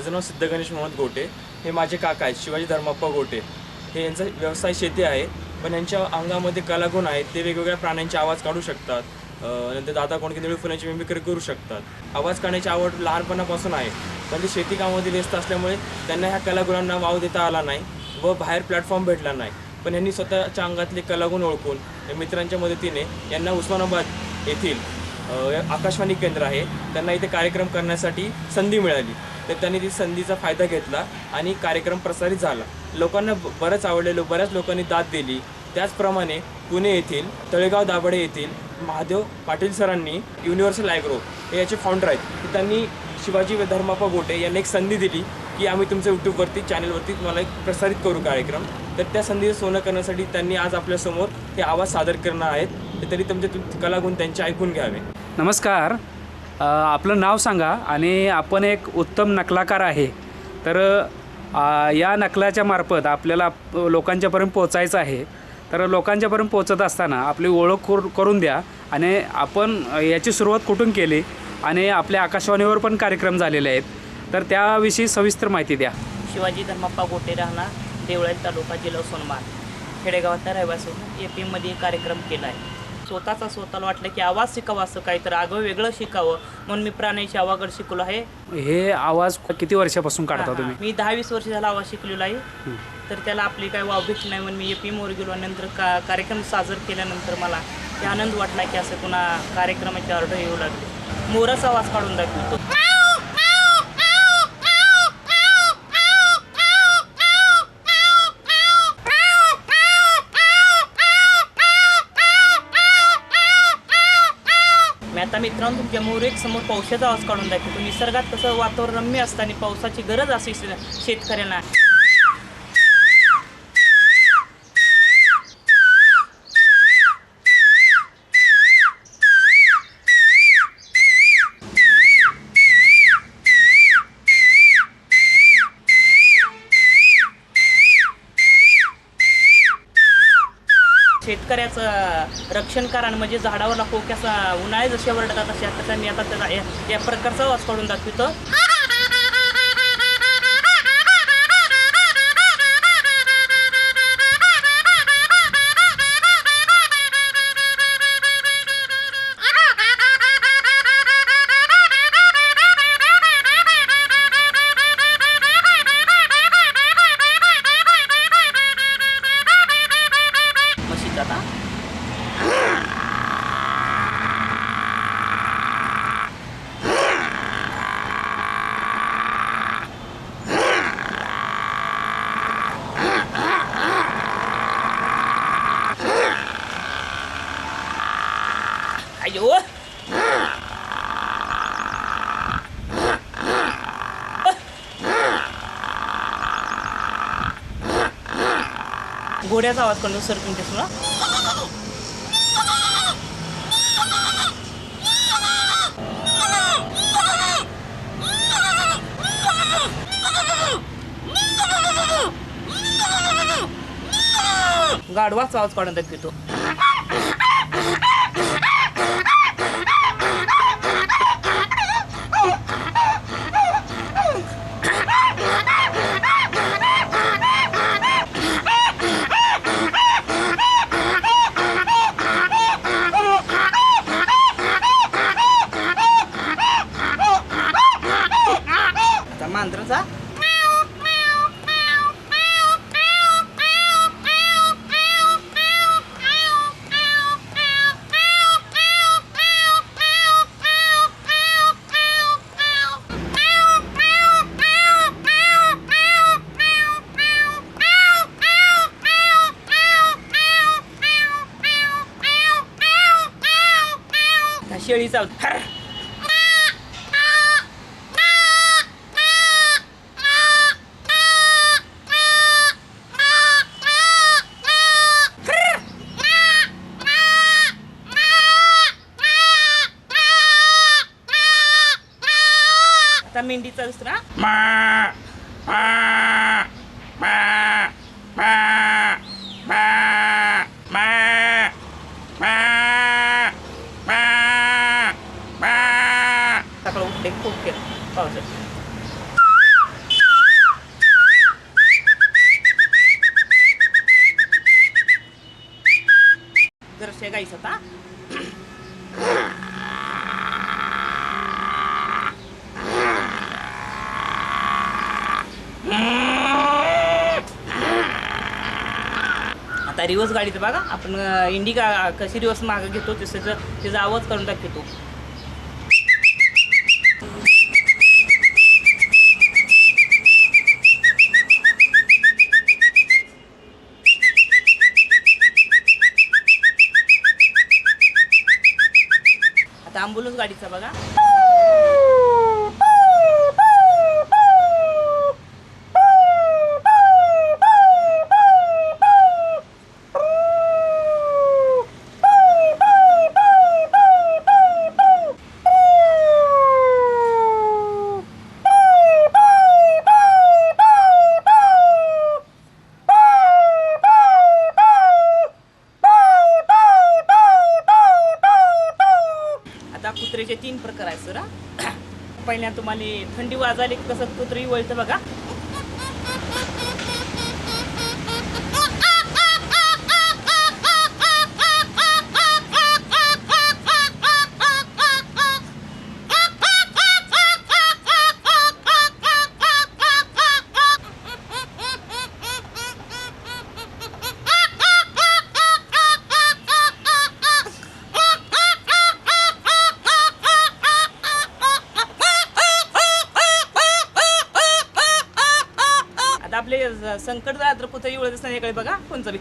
माझं नाव सिद्ध गणेश मोहम्मद गोटे हे माझे काका आहेत शिवाजी धर्मप्पा गोटे. हे यांचा व्यवसाय शेती आहे पण यांच्या अंगामध्ये कलागुण आहेत ते वेगवेगळ्या प्राण्यांचे आवाज काढू शकतात. नंतर दादा कोणके निळू फुलांची मिमिक्री करू शकतात. आवाज काढण्याची आवड लहानपणापासून आहे पण ते शेती कामामध्ये व्यस्त असल्यामुळे त्यांना ह्या कलागुणांना वाव देता आला नाही व बाहेर प्लॅटफॉर्म भेटला नाही. पण यांनी स्वतःच्या अंगातले कलागुण ओळखून या मित्रांच्या मदतीने यांना उस्मानाबाद येथील आकाशवाणी केंद्र आहे त्यांना इथे कार्यक्रम करण्यासाठी संधी मिळाली. तर त्यांनी ती संधीचा फायदा घेतला आणि कार्यक्रम प्रसारित झाला. लोकांना बरंच आवडलेलो बऱ्याच लोकांनी दाद दिली. त्याचप्रमाणे पुणे येथील तळेगाव दाभडे येथील महादेव पाटील सरांनी युनिव्हर्सल ॲग्रो हे याचे फाउंडर आहेत. त्यांनी शिवाजी धर्मापा गोटे यांना एक संधी दिली की आम्ही तुमच्या यूट्यूबवरती चॅनलवरती तुम्हाला एक प्रसारित करू कार्यक्रम. तर त्या संधीचं सोनं करण्यासाठी त्यांनी आज आपल्यासमोर हे आवाज सादर करणार आहेत. तर त्यांनी तुमचे कलागुण त्यांचे ऐकून घ्यावे. नमस्कार. आपलं नाव सांगा आणि आपण एक उत्तम नकलाकार आहे. तर या नकलाच्या मार्फत आपल्याला लोकांच्यापर्यंत पोचायचं आहे. तर लोकांच्यापर्यंत पोचत असताना आपली ओळख करून द्या आणि आपण याची सुरुवात कुठून केली आणि आपल्या आकाशवाणीवर पण कार्यक्रम झालेले आहेत. तर त्याविषयी सविस्तर माहिती द्या. शिवाजी धर्माप्पा गोटे राहणार देवळाई तालुका जिल्हा सोनमार खेडेगावातल्या रहिवासी ए पी एममध्ये कार्यक्रम केला आहे. स्वतःचा स्वतःला वाटलं की आवाज शिकावा असं काहीतरी आगं वेगळं शिकावं म्हणून मी प्राण्याची आवागड शिकलो आहे. हे आवाज किती वर्षापासून काढता तुम्ही? मी दहा वीस वर्ष झाला आवाज शिकलेलो आहे. तर त्याला आपली काही वाव भेटली नाही म्हणून मी ए पी एमवर गेलो. आणि नंतर का कार्यक्रम साजर केल्यानंतर मला ते आनंद वाटला की असं पुन्हा कार्यक्रमाची ऑर्डर येऊ लागली. मोराचा आवाज काढून दाखवतो. मित्रांनो तुमच्या मोर एक समोर पावसाचा आवाज काढून दाखवतो निसर्गात कसं वातावरण रम्य असतं आणि पावसाची गरज असते शेतकऱ्यांना. शेतकऱ्याचं रक्षण करा म्हणजे झाडावर कोक्याचा उन्हाळे जसे वरडतात तसे आता मी आता त्याचा या- प्रकारचा वास काढून दाखवतो. घोड्याचा आवाज काढून सर तुमच्यासमोर गाढवाचा आवाज काढून दाखवतो आता शेळीचा आता मेंढीचा दुसरा गाईस आता आता रिवर्स गाडीचं बघा. आपण इंडिका कशी रिवर्स मागं घेतो तसं त्याचा आवाज करून टाकतो गाडीचा बघा. आता तीन प्रकार आहे सर. पहिल्या तुम्हाला थंडी वाजायला की कसं कुत्री वळतं बघा. संकट झालं तर कुत्रे वळत इकडे बघा कोणचं बी.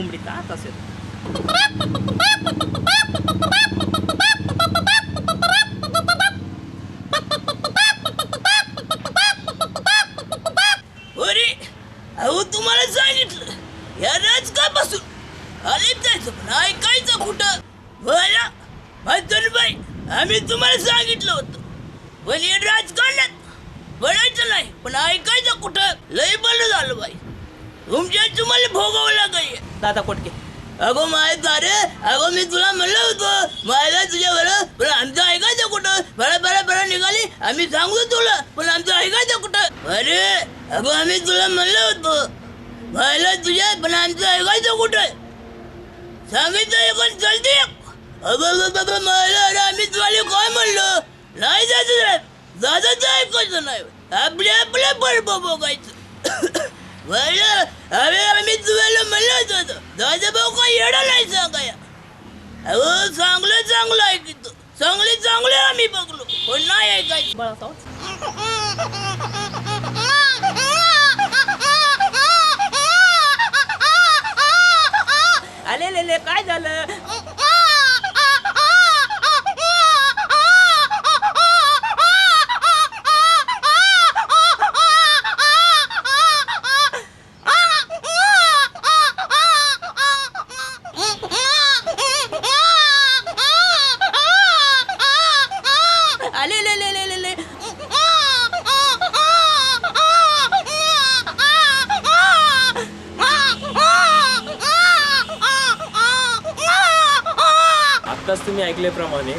कोंबडीचा तसेच अरे अहो तुम्हाला सांगितलं या बसून आलेच जायचं पण ऐकायचं कुठं बरं बाई आम्ही तुम्हाला सांगितलं होतं पण हे राजकारणात बोलायचं नाही पण ऐकायचं कुठं लय बरं झालं बाई तुमच्या तुम्हाला भोगावं लागेल. दादा कोटके अगो माय अरे अगो मी तुला म्हणलं होतं मायला तुझ्या बरं पण आमचं ऐकायचं कुठं? बरं बरं बरं निघाली. आम्ही सांगतो तुला पण आमचं ऐकायचं कुठं? अरे अगो आम्ही तुला म्हणलं होतं मायला तुझ्या पण आमचं ऐकायचं कुठं? सांगितलं पण चलते. अगं बाबा मायला अरे आम्ही तुला काय म्हणलं? नाही जायचं रे. दादाचं ऐकायचं नाही. आपल्या आपल्या बरोबर बघायचं म्हणलं अरे आम्ही तुला म्हणलं होतं दादा भाऊ काय येडा नाही सांगाया अहो चांगलं चांगलं ऐकतो चांगले चांगले आम्ही बघलो. पण नाही ऐकायचं आले ले काय झालं? तुम्ही ऐकल्याप्रमाणे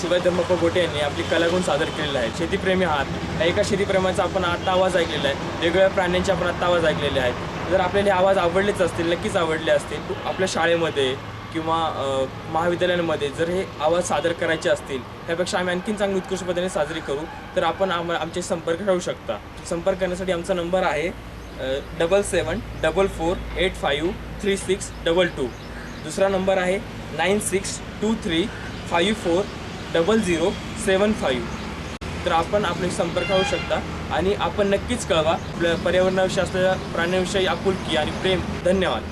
शिवाय धर्मप्पा गोटे यांनी आपली कलागुण सादर केलेला आहे शेतीप्रेमी आहात. एका शेतीप्रेमाचा आपण आत्ता आवाज ऐकलेला आहे. वेगवेगळ्या प्राण्यांचे आपण आत्ता आवाज ऐकलेले आहेत. जर आपल्याला हे आवाज आवडलेच असतील नक्कीच आवडले असतील आपल्या शाळेमध्ये किंवा महाविद्यालयांमध्ये जर हे आवाज सादर करायचे असतील त्यापेक्षा आम्ही आणखीन चांगली उत्कृष्ट पद्धतीने साजरी करू तर आपण आम आमचे संपर्क ठेवू शकता. संपर्क करण्यासाठी आमचा नंबर आहे double seven double four eight five three six double two. दुसरा नंबर आहे nine six two three five four double zero seven five तर आपण आपले संपर्क होऊ शकता आणि आपण नक्कीच कळवा पर्यावरणाविषयी असलेल्या प्राण्याविषयी आपुलकी आणि प्रेम. धन्यवाद.